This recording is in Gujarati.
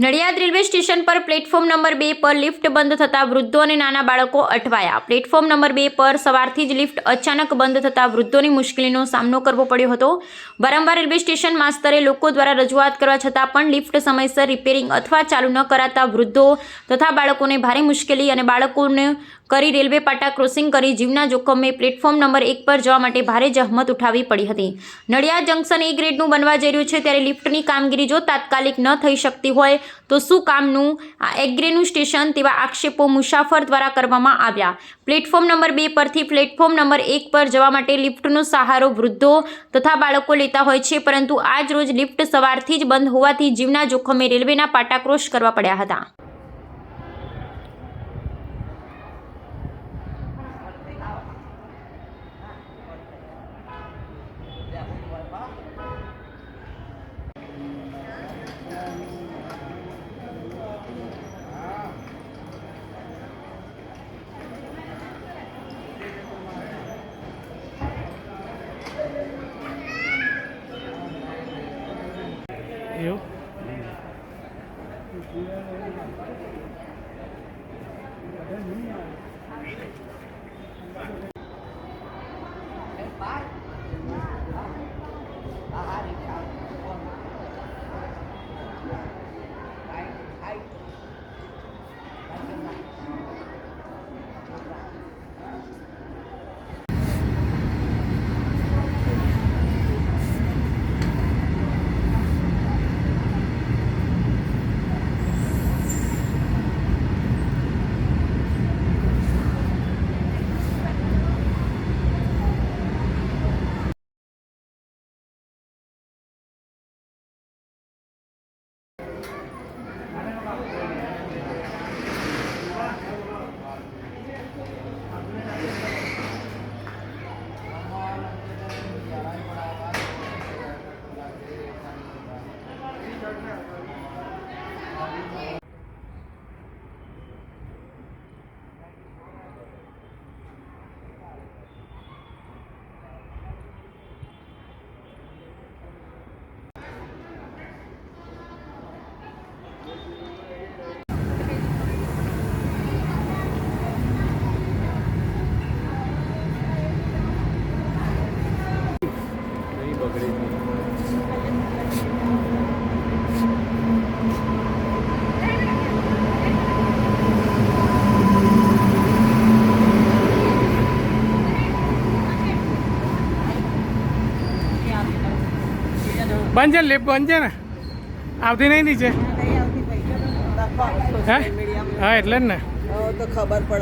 નડિયાદ રેલવે સ્ટેશન પર પ્લેટફોર્મ નંબર બે પર લિફ્ટ બંધ થતાં વૃદ્ધો અને નાના બાળકો અટવાયા. પ્લેટફોર્મ નંબર બે પર સવારથી જ લિફ્ટ અચાનક બંધ થતાં વૃદ્ધોની મુશ્કેલીનો સામનો કરવો પડ્યો હતો. વારંવાર રેલવે સ્ટેશન માસ્તરે લોકો દ્વારા રજૂઆત કરવા છતાં પણ લિફ્ટ સમયસર રિપેરિંગ અથવા ચાલુ ન કરાતા વૃદ્ધો તથા બાળકોને ભારે મુશ્કેલી અને બાળકોને કરી રેલવે પાટા ક્રોસિંગ કરી જીવના જોખમે પ્લેટફોર્મ નંબર એક પર જવા માટે ભારે જહમત ઉઠાવવી પડી હતી. નડિયાદ જંકશન એ ગ્રેડનું બનવા જઈ રહ્યું છે ત્યારે લિફ્ટની કામગીરી જો તાત્કાલિક ન થઈ શકતી હોય તો શું કામનું આ એગ્રેનું સ્ટેશન તેવા આક્ષેપો મુસાફર દ્વારા કરવામાં આવ્યા? પ્લેટફોર્મ નંબર બે પરથી પ્લેટફોર્મ નંબર એક પર જવા માટે લિફ્ટનો સહારો વૃદ્ધો તથા બાળકો લેતા હોય છે, પરંતુ આજ રોજ લિફ્ટ સવારથી જ બંધ હોવાથી જીવના જોખમે રેલવેના પાટા ક્રોસ કરવા પડ્યા હતા. Eu? É બંધ છે લિફ્ટ બંધ છે ને? આવતી નહીં નીચે? હે? હા એટલે જ ને. તો ખબર પડે.